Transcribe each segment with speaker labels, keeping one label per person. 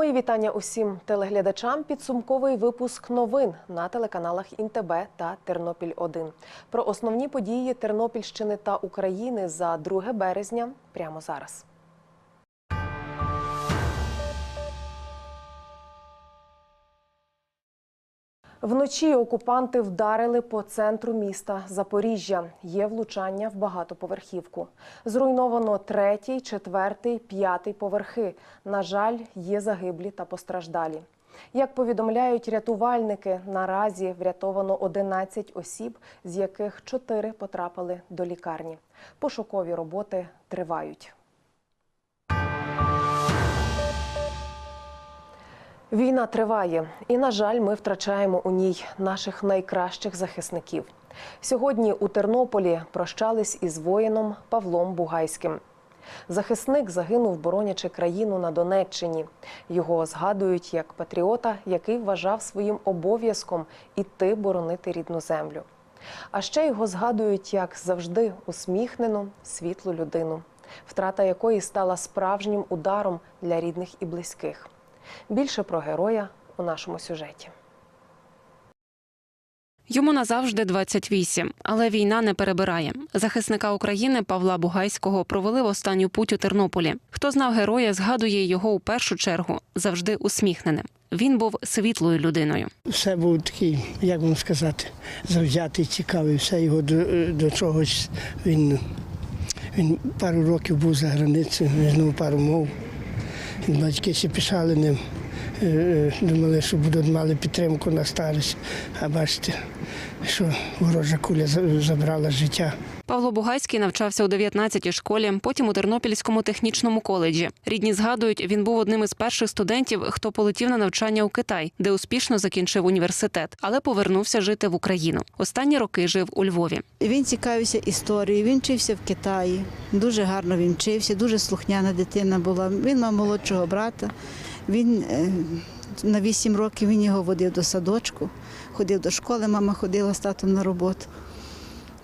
Speaker 1: Мої вітання усім телеглядачам. Підсумковий випуск новин на телеканалах Інтеб та Тернопіль 1 Про основні події Тернопільщини та України за 2 березня прямо зараз. Вночі окупанти вдарили по центру міста Запоріжжя. Є влучання в багатоповерхівку. Зруйновано третій, четвертий, п'ятий поверхи. На жаль, є загиблі та постраждалі. Як повідомляють рятувальники, наразі врятовано 11 осіб, з яких 4 потрапили до лікарні. Пошукові роботи тривають. Війна триває, і на жаль, ми втрачаємо у ній наших найкращих захисників. Сьогодні у Тернополі прощались із воїном Павлом Бугайським. Захисник загинув, боронячи країну на Донеччині. Його згадують як патріота, який вважав своїм обов'язком іти боронити рідну землю. А ще його згадують як завжди усміхнену, світлу людину, втрата якої стала справжнім ударом для рідних і близьких. Більше про героя у нашому сюжеті.
Speaker 2: Йому назавжди 28, але війна не перебирає. Захисника України Павла Бугайського провели в останню путь у Тернополі. Хто знав героя, згадує його у першу чергу завжди усміхненим. Він був світлою людиною.
Speaker 3: Все був такий, як вам сказати, завзятий, цікавий, все його до, до чогось. Він, він пару років був за границею, він знав пару мов. Батьки ще пішали ним, думали, що будуть мали підтримку на старість. А бачите, що ворожа куля забрала життя.
Speaker 2: Павло Бугайський навчався у 19-й школі, потім у Тернопільському технічному коледжі. Рідні згадують, він був одним із перших студентів, хто полетів на навчання у Китай, де успішно закінчив університет, але повернувся жити в Україну. Останні роки жив у Львові.
Speaker 4: Він цікавився історією, він вчився в Китаї. Дуже гарно він вчився, дуже слухняна дитина була. Він мав молодшого брата. Він е, на 8 років він його водив до садочку, ходив до школи, мама ходила з татом на роботу.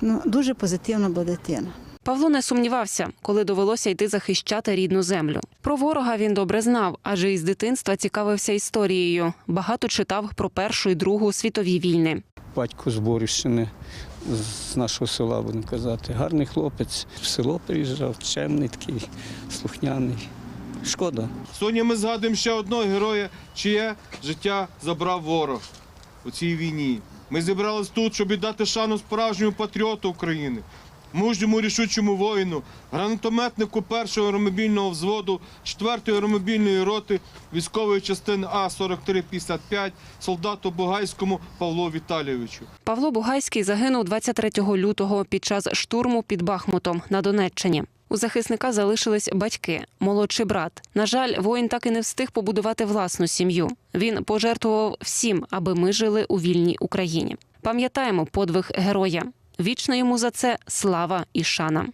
Speaker 4: Ну, дуже позитивна була дитина.
Speaker 2: Павло не сумнівався, коли довелося йти захищати рідну землю. Про ворога він добре знав, адже із дитинства цікавився історією. Багато читав про Першу і Другу світові війни.
Speaker 5: батько з Борівщини, з нашого села, будемо казати. Гарний хлопець. В село приїжджав, чемний такий, слухняний. Шкода.
Speaker 6: Сьогодні ми згадуємо ще одного героя, чиє життя забрав ворог у цій війні. Ми зібрались тут, щоб віддати шану справжньому патріоту України, мужньому рішучому воїну, гранатометнику першого аеромобільного взводу 4-ї аеромобільної роти військової частини А 4355 солдату Бугайському Павлу Віталійовичу.
Speaker 2: Павло Бугайський загинув 23 лютого під час штурму під Бахмутом на Донеччині. У захисника залишились батьки, молодший брат. На жаль, воїн так і не встиг побудувати власну сім'ю. Він пожертвував всім, аби ми жили у вільній Україні. Пам'ятаємо подвиг героя. Вічна йому за це слава і шана.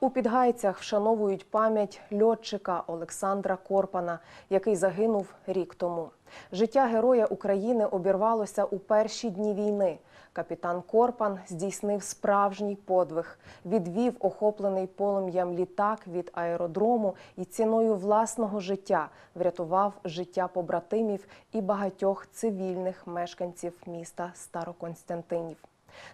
Speaker 1: У Підгайцях вшановують пам'ять льотчика Олександра Корпана, який загинув рік тому. Життя героя України обірвалося у перші дні війни. Капітан Корпан здійснив справжній подвиг, відвів охоплений полум'ям літак від аеродрому і ціною власного життя врятував життя побратимів і багатьох цивільних мешканців міста Староконстантинів.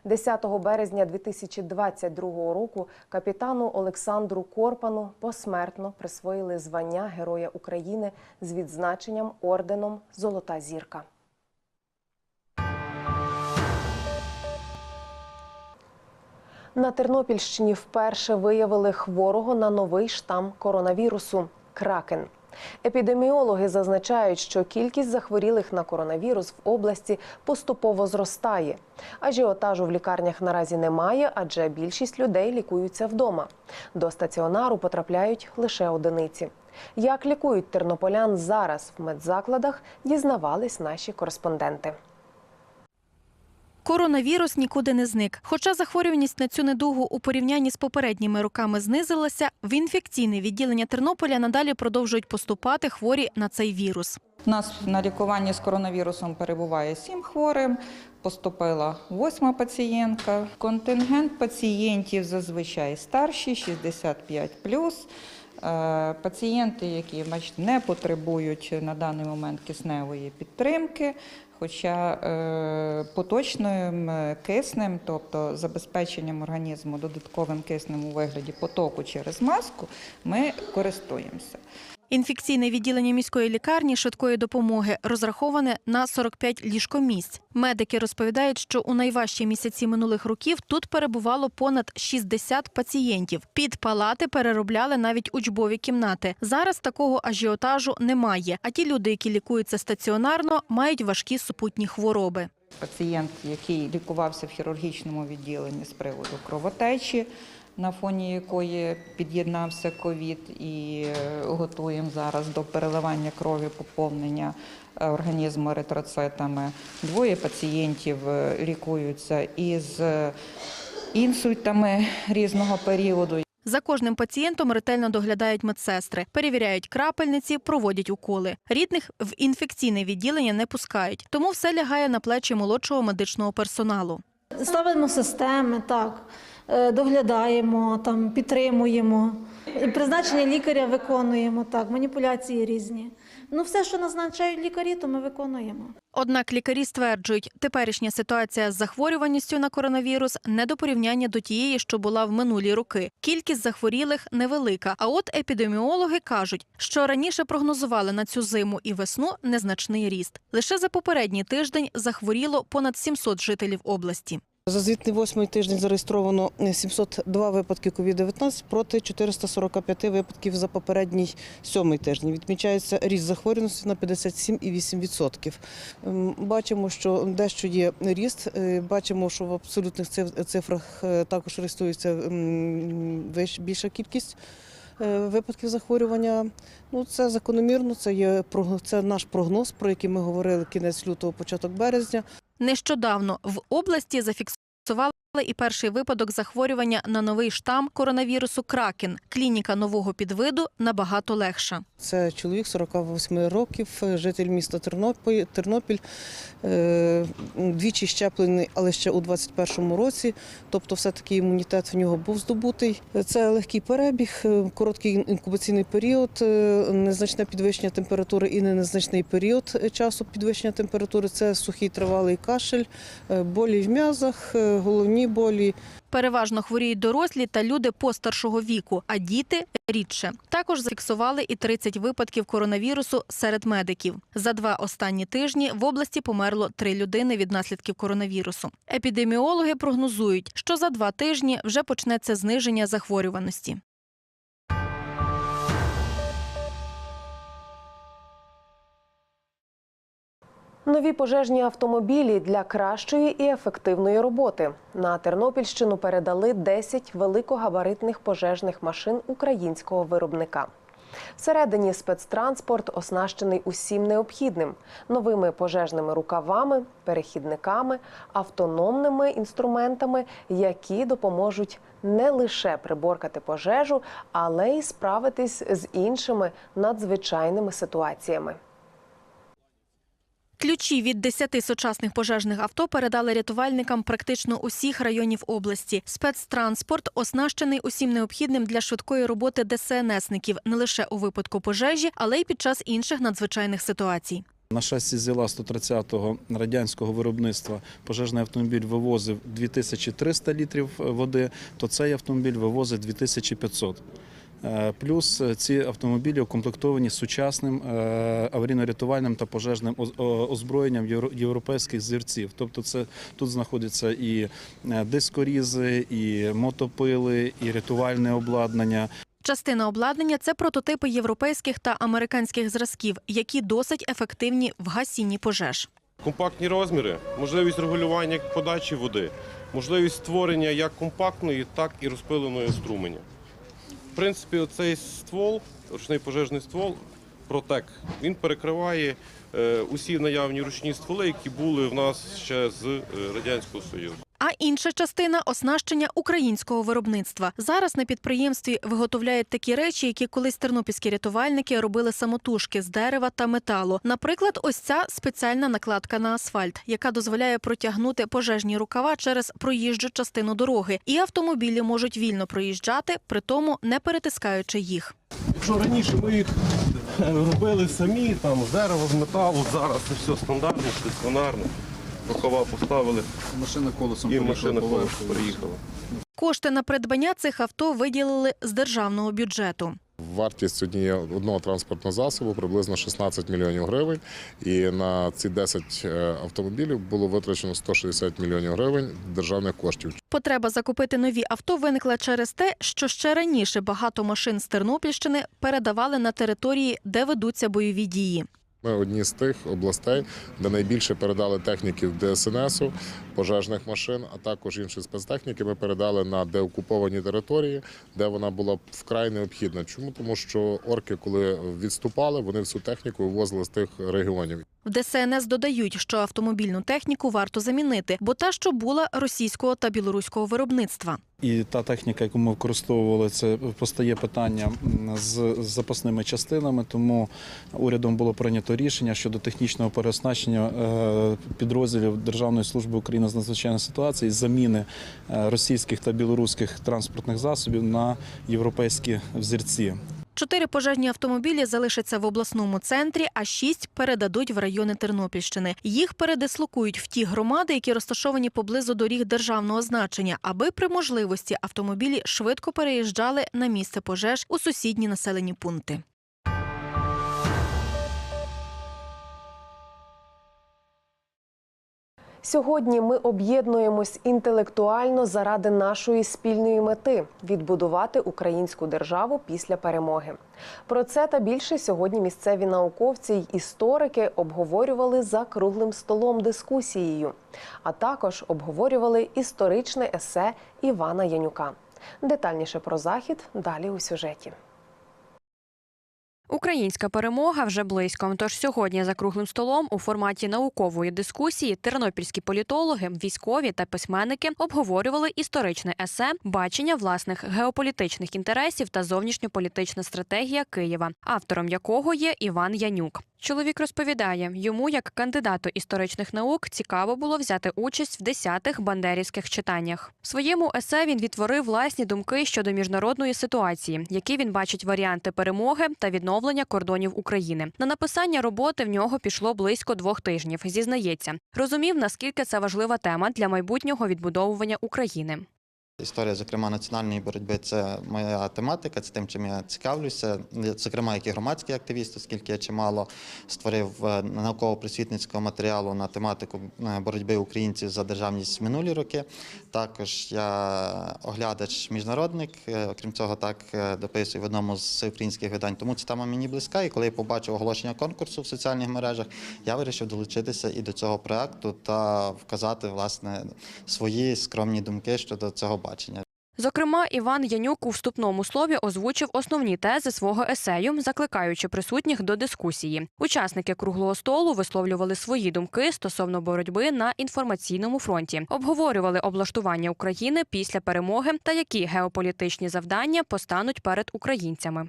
Speaker 1: 10 березня 2022 року капітану Олександру Корпану посмертно присвоїли звання Героя України з відзначенням орденом Золота зірка. На Тернопільщині вперше виявили хворого на новий штам коронавірусу кракен. Епідеміологи зазначають, що кількість захворілих на коронавірус в області поступово зростає. Ажіотажу в лікарнях наразі немає, адже більшість людей лікуються вдома. До стаціонару потрапляють лише одиниці. Як лікують тернополян зараз в медзакладах, дізнавались наші кореспонденти.
Speaker 7: Коронавірус нікуди не зник. Хоча захворюваність на цю недугу у порівнянні з попередніми роками знизилася, в інфекційне відділення Тернополя надалі продовжують поступати хворі на цей вірус.
Speaker 8: У нас на лікуванні з коронавірусом перебуває сім хворим. Поступила восьма пацієнтка. Контингент пацієнтів зазвичай старші, 65 Е, Пацієнти, які бачите, не потребують на даний момент кисневої підтримки, хоча е, поточним е, киснем, тобто забезпеченням організму додатковим киснем у вигляді потоку через маску, ми користуємося.
Speaker 7: Інфекційне відділення міської лікарні швидкої допомоги розраховане на 45 ліжкомісць. Медики розповідають, що у найважчі місяці минулих років тут перебувало понад 60 пацієнтів. Під палати переробляли навіть учбові кімнати. Зараз такого ажіотажу немає. А ті люди, які лікуються стаціонарно, мають важкі супутні хвороби.
Speaker 8: Пацієнт, який лікувався в хірургічному відділенні з приводу кровотечі, на фоні якої під'єднався ковід, і е, готуємо зараз до переливання крові поповнення е, організму еритроцитами. Двоє пацієнтів е, лікуються із інсультами різного періоду.
Speaker 7: За кожним пацієнтом ретельно доглядають медсестри, перевіряють крапельниці, проводять уколи. Рідних в інфекційне відділення не пускають, тому все лягає на плечі молодшого медичного персоналу.
Speaker 9: Ставимо системи, так, доглядаємо, там, підтримуємо. І призначення лікаря виконуємо, так, маніпуляції різні. Ну, все, що назначають лікарі, то ми виконуємо.
Speaker 7: Однак лікарі стверджують, теперішня ситуація з захворюваністю на коронавірус не до порівняння до тієї, що була в минулі роки. Кількість захворілих невелика. А от епідеміологи кажуть, що раніше прогнозували на цю зиму і весну незначний ріст. Лише за попередній тиждень захворіло понад 700 жителів області.
Speaker 10: За звітний восьмий тиждень зареєстровано 702 випадки COVID-19 проти 445 випадків за попередній сьомий тиждень. Відмічається ріст захворюваності на 57,8%. Ем, Бачимо, що дещо є ріст. Е, Бачимо, що в абсолютних цифрах е, також реєструється більша кількість. е, Випадків захворювання, ну це закономірно. Це є це наш прогноз, про який ми говорили кінець лютого, початок березня.
Speaker 7: Нещодавно в області зафіксували і перший випадок захворювання на новий штам коронавірусу Кракен. Клініка нового підвиду набагато легша.
Speaker 10: Це чоловік 48 років, житель міста Тернопіль, е, двічі щеплений, але ще у 21-му році. Тобто, все-таки імунітет в нього був здобутий. Це легкий перебіг, е, короткий інкубаційний період, е, незначне підвищення температури і не незначний період часу підвищення температури. Це сухий тривалий кашель, болі в м'язах, е, головні болі,
Speaker 7: Переважно хворіють дорослі та люди постаршого віку, а діти рідше. Також зафіксували і 30 випадків коронавірусу серед медиків. За два останні тижні в області померло три людини від наслідків коронавірусу. Епідеміологи прогнозують, що за два тижні вже почнеться зниження захворюваності.
Speaker 1: Нові пожежні автомобілі для кращої і ефективної роботи. На Тернопільщину передали 10 великогабаритних пожежних машин українського виробника. Всередині спецтранспорт оснащений усім необхідним: новими пожежними рукавами, перехідниками, автономними інструментами, які допоможуть не лише приборкати пожежу, але й справитись з іншими надзвичайними ситуаціями.
Speaker 7: Ключі від 10 сучасних пожежних авто передали рятувальникам практично усіх районів області. Спецтранспорт оснащений усім необхідним для швидкої роботи ДСНСників не лише у випадку пожежі, але й під час інших надзвичайних ситуацій.
Speaker 11: На шасі ЗІЛа 130-го радянського виробництва пожежний автомобіль вивозив 2300 літрів води, то цей автомобіль вивозить 2500. Е, Плюс е, ці автомобілі укомплектовані сучасним е, аварійно-рятувальним та пожежним озброєнням євро- європейських зірців. Тобто, це тут знаходяться і дискорізи, і мотопили, і рятувальне обладнання.
Speaker 7: Частина обладнання це прототипи європейських та американських зразків, які досить ефективні в гасінні пожеж.
Speaker 12: Компактні розміри, можливість регулювання подачі води, можливість створення як компактної, так і розпиленої струменя. В принципі, оцей ствол, ручний пожежний ствол,
Speaker 13: Протек. Він перекриває е, усі наявні ручні стволи, які були в нас ще з е, Радянського Союзу.
Speaker 7: А інша частина оснащення українського виробництва. Зараз на підприємстві виготовляють такі речі, які колись тернопільські рятувальники робили самотужки з дерева та металу. Наприклад, ось ця спеціальна накладка на асфальт, яка дозволяє протягнути пожежні рукава через проїжджу частину дороги, і автомобілі можуть вільно проїжджати, при тому не перетискаючи їх.
Speaker 13: Якщо раніше ми їх е, робили самі, там з дерева, з металу, зараз це все стандартно, стаціонарно. Рукава поставили
Speaker 12: Машина колесом
Speaker 13: і машина колесо приїхала.
Speaker 7: Кошти на придбання цих авто виділили з державного бюджету.
Speaker 11: Вартість одного транспортного засобу приблизно 16 мільйонів гривень. І на ці 10 е, автомобілів було витрачено 160 мільйонів гривень державних коштів.
Speaker 7: Потреба закупити нові авто виникла через те, що ще раніше багато машин з Тернопільщини передавали на території, де ведуться бойові дії.
Speaker 11: Ми одні з тих областей, де найбільше передали техніків ДСНСу, пожежних машин, а також інші спецтехніки. Ми передали на деокуповані території, де вона була вкрай необхідна. Чому? Тому що орки, коли відступали, вони всю техніку вивозили з тих регіонів.
Speaker 7: В ДСНС додають, що автомобільну техніку варто замінити, бо та, що була російського та білоруського виробництва.
Speaker 12: І та техніка, яку ми використовували, це постає питання з запасними частинами. Тому урядом було прийнято рішення щодо технічного переоснащення е, підрозділів Державної служби України з надзвичайних ситуацій, заміни е, російських та білоруських транспортних засобів на європейські взірці.
Speaker 7: Чотири пожежні автомобілі залишаться в обласному центрі, а шість передадуть в райони Тернопільщини. Їх передислокують в ті громади, які розташовані поблизу доріг державного значення, аби при можливості автомобілі швидко переїжджали на місце пожеж у сусідні населені пункти.
Speaker 1: Сьогодні ми об'єднуємось інтелектуально заради нашої спільної мети відбудувати українську державу після перемоги. Про це та більше сьогодні місцеві науковці й історики обговорювали за круглим столом дискусією, а також обговорювали історичне есе Івана Янюка. Детальніше про захід далі у сюжеті.
Speaker 14: Українська перемога вже близько. Тож сьогодні за круглим столом у форматі наукової дискусії тернопільські політологи, військові та письменники обговорювали історичне есе, бачення власних геополітичних інтересів та зовнішньополітична стратегія Києва, автором якого є Іван Янюк. Чоловік розповідає, йому, як кандидату історичних наук, цікаво було взяти участь в десятих бандерівських читаннях. В своєму есе він відтворив власні думки щодо міжнародної ситуації, які він бачить варіанти перемоги та відновлення кордонів України. На написання роботи в нього пішло близько двох тижнів. Зізнається, розумів наскільки це важлива тема для майбутнього відбудовування України.
Speaker 15: Історія, зокрема, національної боротьби це моя тематика, це тим, чим я цікавлюся. Зокрема, як і громадський активіст, оскільки я чимало створив е, науково-просвітницького матеріалу на тематику е, боротьби українців за державність в минулі роки. Також я оглядач міжнародник, е, окрім цього, так дописую в одному з всеукраїнських видань. Тому ця тема мені близька. І коли я побачив оголошення конкурсу в соціальних мережах, я вирішив долучитися і до цього проекту та вказати власне свої скромні думки щодо цього бачення.
Speaker 14: Зокрема, Іван Янюк у вступному слові озвучив основні тези свого есею, закликаючи присутніх до дискусії. Учасники круглого столу висловлювали свої думки стосовно боротьби на інформаційному фронті, обговорювали облаштування України після перемоги та які геополітичні завдання постануть перед українцями.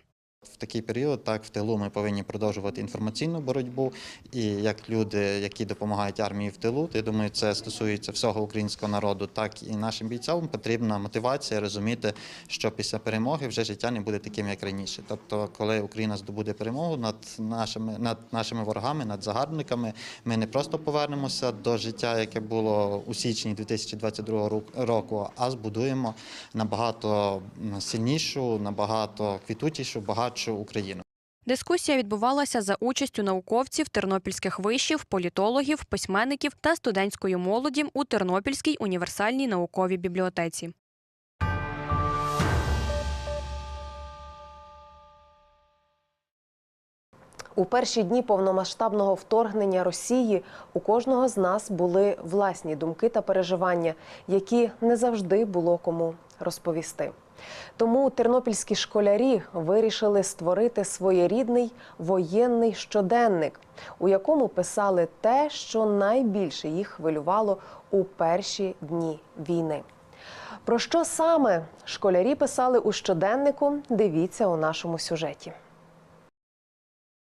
Speaker 15: В такий період, так в тилу, ми повинні продовжувати інформаційну боротьбу. І як люди, які допомагають армії в тилу, я думаю, це стосується всього українського народу, так і нашим бійцям потрібна мотивація розуміти, що після перемоги вже життя не буде таким, як раніше. Тобто, коли Україна здобуде перемогу над нашими над нашими ворогами, над загарбниками, ми не просто повернемося до життя, яке було у січні 2022 року, а збудуємо набагато сильнішу, набагато квітучішу, багатшу Україну.
Speaker 14: Дискусія відбувалася за участю науковців, тернопільських вишів, політологів, письменників та студентської молоді у Тернопільській універсальній науковій бібліотеці.
Speaker 1: У перші дні повномасштабного вторгнення Росії у кожного з нас були власні думки та переживання, які не завжди було кому розповісти. Тому тернопільські школярі вирішили створити своєрідний воєнний щоденник, у якому писали те, що найбільше їх хвилювало у перші дні війни. Про що саме школярі писали у щоденнику? Дивіться у нашому сюжеті.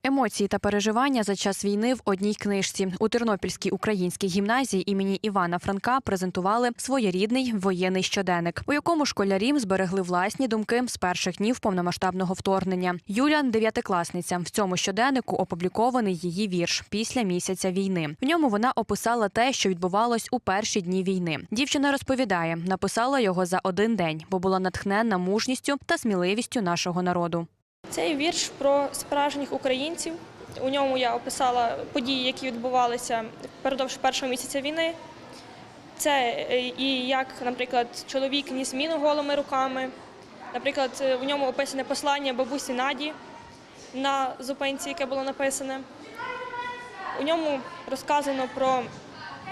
Speaker 14: Емоції та переживання за час війни в одній книжці у Тернопільській українській гімназії імені Івана Франка презентували своєрідний воєнний щоденник, у якому школярі зберегли власні думки з перших днів повномасштабного вторгнення. Юля дев'ятикласниця. В цьому щоденнику опублікований її вірш після місяця війни. В ньому вона описала те, що відбувалось у перші дні війни. Дівчина розповідає, написала його за один день, бо була натхненна мужністю та сміливістю нашого народу.
Speaker 16: Цей вірш про справжніх українців. У ньому я описала події, які відбувалися впродовж першого місяця війни. Це е, і як, наприклад, чоловік ніс міну голими руками. Наприклад, е, в ньому описане послання бабусі Наді на зупинці, яке було написане. У ньому розказано про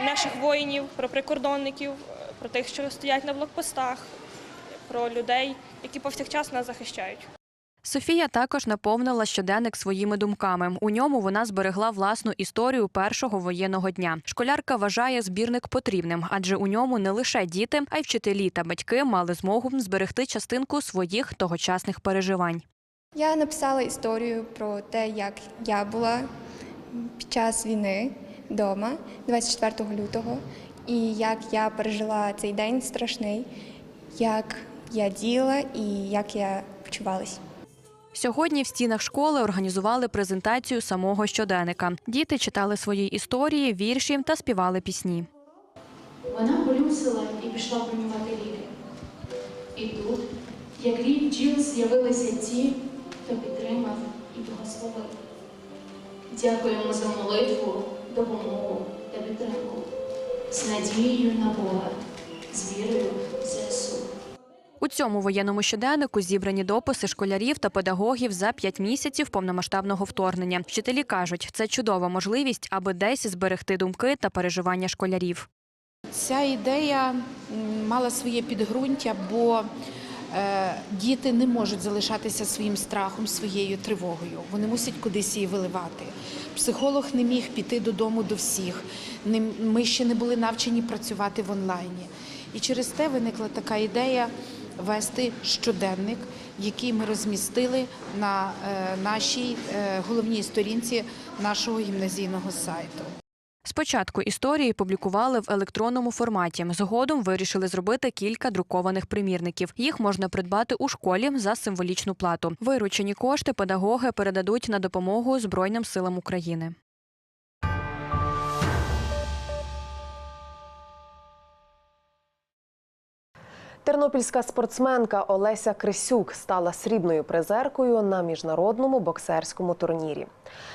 Speaker 16: наших воїнів, про прикордонників, про тих, що стоять на блокпостах, про людей, які повсякчас нас захищають.
Speaker 14: Софія також наповнила щоденник своїми думками. У ньому вона зберегла власну історію першого воєнного дня. Школярка вважає збірник потрібним, адже у ньому не лише діти, а й вчителі та батьки мали змогу зберегти частинку своїх тогочасних переживань.
Speaker 17: Я написала історію про те, як я була під час війни вдома 24 лютого, і як я пережила цей день страшний, як я діяла і як я почувалась.
Speaker 14: Сьогодні в стінах школи організували презентацію самого щоденника. Діти читали свої історії, вірші та співали пісні.
Speaker 18: Вона полюсила і пішла приймати ліки. І тут, як рік бджіл, з'явилися ті, хто підтримав і благословив. Дякуємо за молитву, допомогу та підтримку. З надією на Бога, з вірою в ЗСУ.
Speaker 14: У цьому воєнному щоденнику зібрані дописи школярів та педагогів за п'ять місяців повномасштабного вторгнення. Вчителі кажуть, це чудова можливість, аби десь зберегти думки та переживання школярів.
Speaker 19: Ця ідея мала своє підґрунтя, бо е, діти не можуть залишатися своїм страхом, своєю тривогою. Вони мусять кудись її виливати. Психолог не міг піти додому до всіх. Ми ще не були навчені працювати в онлайні. І через те виникла така ідея вести щоденник, який ми розмістили на е, нашій е, головній сторінці нашого гімназійного сайту.
Speaker 14: Спочатку історії публікували в електронному форматі. Згодом вирішили зробити кілька друкованих примірників. Їх можна придбати у школі за символічну плату. Виручені кошти педагоги передадуть на допомогу Збройним силам України.
Speaker 1: Тернопільська спортсменка Олеся Крисюк стала срібною призеркою на міжнародному боксерському турнірі.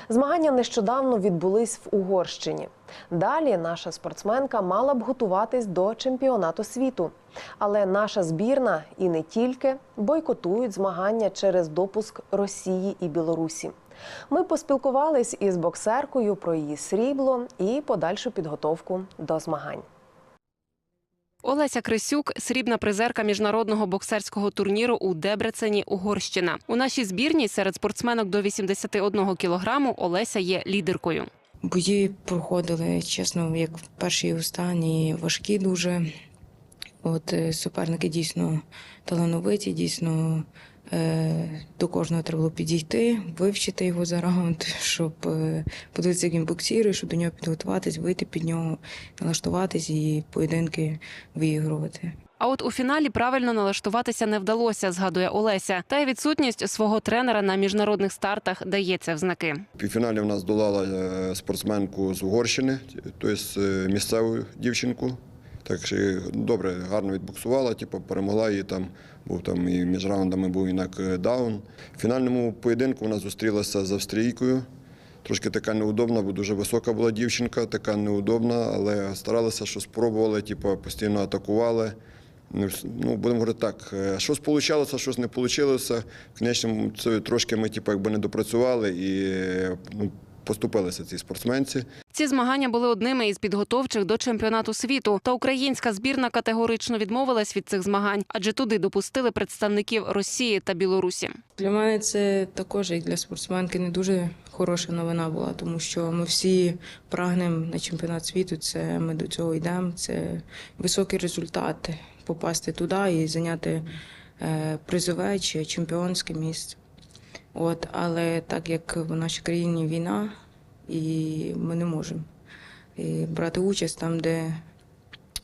Speaker 1: Змагання нещодавно відбулись в Угорщині. Далі наша спортсменка мала б готуватись до чемпіонату світу. Але наша збірна і не тільки бойкотують змагання через допуск Росії і Білорусі. Ми поспілкувались із боксеркою про її срібло і подальшу підготовку до змагань.
Speaker 2: Олеся Крисюк срібна призерка міжнародного боксерського турніру у Дебрецені, Угорщина. У нашій збірні серед спортсменок до 81 кілограму Олеся є лідеркою.
Speaker 20: Бої проходили, чесно, як перші і останні важкі дуже. От е, суперники дійсно талановиті, дійсно до кожного треба було підійти, вивчити його за раунд, щоб е, подивитися, як він боксірує, щоб до нього підготуватись, вийти під нього, налаштуватись і поєдинки виігрувати.
Speaker 2: А от у фіналі правильно налаштуватися не вдалося, згадує Олеся. Та й відсутність свого тренера на міжнародних стартах дається в знаки.
Speaker 13: Півфіналі в нас долала е, спортсменку з Угорщини, тобто е, місцеву дівчинку. Так що добре, гарно відбуксувала, типу, перемогла її там. Був там і між раундами був і нокдаун. В фінальному поєдинку вона зустрілася з австрійкою. Трошки така неудобна, бо дуже висока була дівчинка, така неудобна, але старалися, що спробували, типу, постійно атакували. Ну, Ну, будемо говорити так, е, щось вийшло, щось не вийшло. В кінцевому це трошки ми типу, якби не допрацювали і е, ну, поступилися цій спортсменці.
Speaker 2: Ці змагання були одними із підготовчих до чемпіонату світу. Та українська збірна категорично відмовилась від цих змагань, адже туди допустили представників Росії та Білорусі.
Speaker 20: Для мене це також як для спортсменки не дуже хороша новина була, тому що ми всі прагнемо на чемпіонат світу. Це ми до цього йдемо. Це високий результат попасти туди і зайняти е, призове чи чемпіонське місце. От, але так як в нашій країні війна, і ми не можемо е, брати участь там, де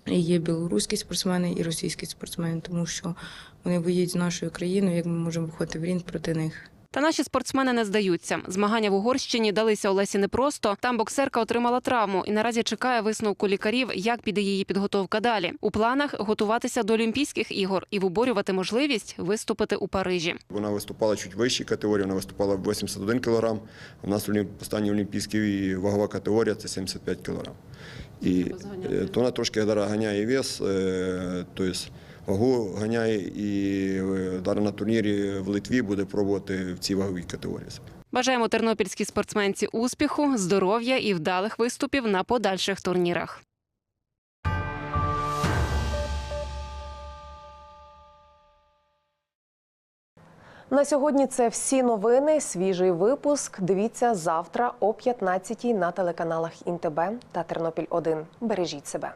Speaker 20: є білоруські спортсмени і російські спортсмени, тому що вони воюють з нашою країною, як ми можемо виходити в рінг проти них.
Speaker 2: Та наші спортсмени не здаються. Змагання в Угорщині далися Олесі непросто. Там боксерка отримала травму і наразі чекає висновку лікарів, як піде її підготовка далі. У планах готуватися до Олімпійських ігор і виборювати можливість виступити у Парижі.
Speaker 13: Вона виступала чуть вищій категорії, вона виступала в 81 кг. У нас олім- останній олімпійський вагова категорія це 75 кг. І е, то вона трошки ганяє вес, тобто вагу ганяє і е, зараз на турнірі в Литві буде пробувати в цій ваговій категорії.
Speaker 2: Бажаємо тернопільській спортсменці успіху, здоров'я і вдалих виступів на подальших турнірах.
Speaker 1: На сьогодні це всі новини. Свіжий випуск. Дивіться завтра о 15 на телеканалах Інтебе та Тернопіль 1. Бережіть себе.